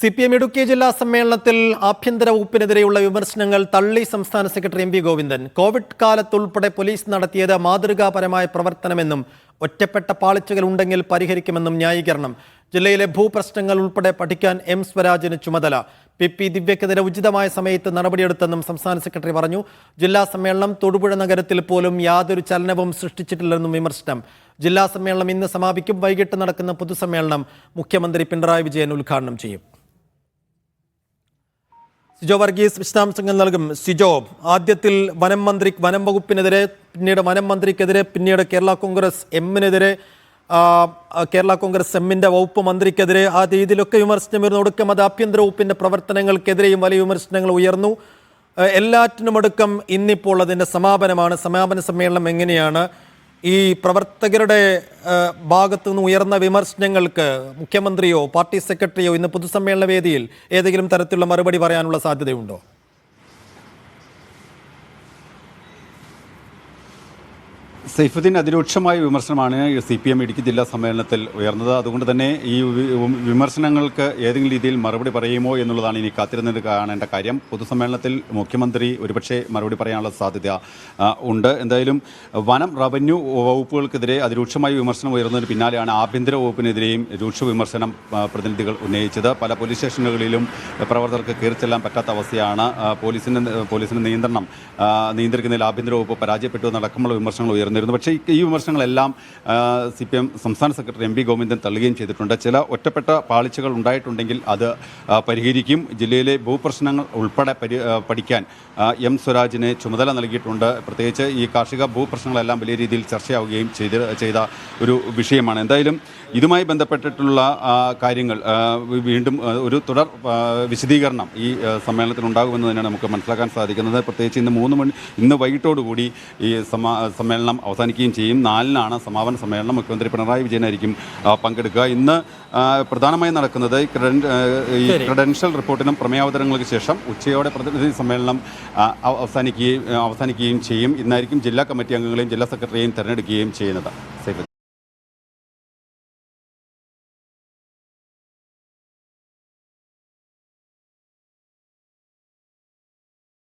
C P M Idukki ജില്ലാ സമ്മേളനത്തിൽ ആഭ്യന്തര വകുപ്പിനെതിരെയുള്ള വിമർശനങ്ങൾ തള്ളി സംസ്ഥാന secretary M V Govindan. Covid കാലത്തുൾപ്പെടെ police നടത്തിയത് മാതൃകാപരമായ പ്രവർത്തനമെന്നും ഒറ്റപ്പെട്ട പാളിച്ചകൾ ഉണ്ടെങ്കിൽ പരിഹരിക്കുമെന്നും ന്യായീകരണം. ജില്ലയിലെ ഭൂപ്രശ്നങ്ങൾ ഉൾപ്പെടെ പഠിക്കാൻ എം സ്വരാജിന് ചുമതല. പി പി ദിവ്യക്കെതിരെ ഉചിതമായ സമയത്ത് നടപടിയെടുത്തെന്നും സംസ്ഥാന സെക്രട്ടറി പറഞ്ഞു. ജില്ലാ സമ്മേളനം തൊടുപുഴ നഗരത്തിൽ പോലും യാതൊരു ചലനവും സൃഷ്ടിച്ചിട്ടില്ലെന്നും വിമർശനം. ജില്ലാ സമ്മേളനം ഇന്ന് സമാപിക്കും. വൈകിട്ട് നടക്കുന്ന പൊതുസമ്മേളനം മുഖ്യമന്ത്രി പിണറായി വിജയൻ ഉദ്ഘാടനം ചെയ്യും. സിജോ വർഗീസ് വിശദാംശങ്ങൾ നൽകും. സിജോ ആദ്യത്തിൽ വനം മന്ത്രി വനം വകുപ്പിനെതിരെ പിന്നീട് വനം മന്ത്രിക്കെതിരെ പിന്നീട് കേരള കോൺഗ്രസ് എമ്മിനെതിരെ കേരള കോൺഗ്രസ് എമ്മിന്റെ വകുപ്പ് മന്ത്രിക്കെതിരെ ആ രീതിയിലൊക്കെ വിമർശനം വരുന്നു ഒടുക്കം അത് ആഭ്യന്തര വകുപ്പിന്റെ പ്രവർത്തനങ്ങൾക്കെതിരെയും വലിയ വിമർശനങ്ങൾ ഉയർന്നു. എല്ലാറ്റിനുമൊടുക്കം ഇന്നിപ്പോൾ അതിന്റെ സമാപനമാണ്. സമാപന സമ്മേളനം എങ്ങനെയാണ്? ഈ പ്രവർത്തകരുടെ ഭാഗത്തു നിന്ന് ഉയർന്ന വിമർശനങ്ങൾക്ക് മുഖ്യമന്ത്രിയോ പാർട്ടി സെക്രട്ടറിയോ ഇന്ന് പൊതുസമ്മേളന വേദിയിൽ ഏതെങ്കിലും തരത്തിലുള്ള മറുപടി പറയാനുള്ള സാധ്യതയുണ്ടോ? സൈഫുദ്ദീൻ അതിരൂക്ഷമായ വിമർശനമാണ് സി പി എം ഇടുക്കി ജില്ലാ സമ്മേളനത്തിൽ ഉയർന്നത്. അതുകൊണ്ട് തന്നെ ഈ വിമർശനങ്ങൾക്ക് ഏതെങ്കിലും രീതിയിൽ മറുപടി പറയുമോ എന്നുള്ളതാണ് ഇനി കാത്തിരുന്നത് കാണേണ്ട കാര്യം. പൊതുസമ്മേളനത്തിൽ മുഖ്യമന്ത്രി ഒരുപക്ഷെ മറുപടി പറയാനുള്ള സാധ്യത ഉണ്ട്. എന്തായാലും വനം റവന്യൂ വകുപ്പുകൾക്കെതിരെ അതിരൂക്ഷമായ വിമർശനം ഉയർന്നതിന് പിന്നാലെയാണ് ആഭ്യന്തര വകുപ്പിനെതിരെയും രൂക്ഷ വിമർശനം പ്രതിനിധികൾ ഉന്നയിച്ചത്. പല പോലീസ് സ്റ്റേഷനുകളിലും പ്രവർത്തകർക്ക് കയറിച്ചെല്ലാൻ പറ്റാത്ത അവസ്ഥയാണ് പോലീസിന്റെ പോലീസിന്റെ നിയന്ത്രണം നിയന്ത്രിക്കുന്നതിൽ ആഭ്യന്തര വകുപ്പ് പരാജയപ്പെട്ടു എന്നടക്കമുള്ള വിമർശനങ്ങൾ ഉയർന്നിരുന്നു പക്ഷേ ഈ- വിമർശനങ്ങളെല്ലാം സി പി എം സംസ്ഥാന സെക്രട്ടറി എം പി ഗോവിന്ദൻ തള്ളുകയും ചെയ്തിട്ടുണ്ട്. ചില ഒറ്റപ്പെട്ട പാളിച്ചകൾ ഉണ്ടായിട്ടുണ്ടെങ്കിൽ അത് പരിഹരിക്കും. ജില്ലയിലെ ഭൂപ്രശ്നങ്ങൾ ഉൾപ്പെടെ പരി പഠിക്കാൻ എം സ്വരാജിന് ചുമതല നൽകിയിട്ടുണ്ട്. പ്രത്യേകിച്ച് ഈ കാർഷിക ഭൂപ്രശ്നങ്ങളെല്ലാം വലിയ രീതിയിൽ ചർച്ചയാവുകയും ചെയ്ത് ചെയ്ത ഒരു വിഷയമാണ്. എന്തായാലും ഇതുമായി ബന്ധപ്പെട്ടിട്ടുള്ള കാര്യങ്ങൾ വീണ്ടും ഒരു തുടർ വിശദീകരണം ഈ സമ്മേളനത്തിനുണ്ടാകുമെന്ന് തന്നെയാണ് നമുക്ക് മനസ്സിലാക്കാൻ സാധിക്കുന്നത്. പ്രത്യേകിച്ച് ഇന്ന് മൂന്ന് മണി ഇന്ന് വൈകിട്ടോടുകൂടി ഈ സമ്മേളനം അവസാനിക്കുകയും ചെയ്യും. നാലിനാണ് സമാപന സമ്മേളനം. മുഖ്യമന്ത്രി പിണറായി വിജയനായിരിക്കും പങ്കെടുക്കുക. ഇന്ന് പ്രധാനമായും നടക്കുന്നത് ഈ ക്രഡൻഷ്യൽ റിപ്പോർട്ടിനും പ്രമേയാവതരണങ്ങൾക്ക് ശേഷം ഉച്ചയോടെ പ്രതിനിധി സമ്മേളനം അവസാനിക്കുകയും അവസാനിക്കുകയും ചെയ്യും. ഇന്നായിരിക്കും ജില്ലാ കമ്മിറ്റി അംഗങ്ങളെയും ജില്ലാ സെക്രട്ടറിയെയും തിരഞ്ഞെടുക്കുകയും ചെയ്യുന്നത്.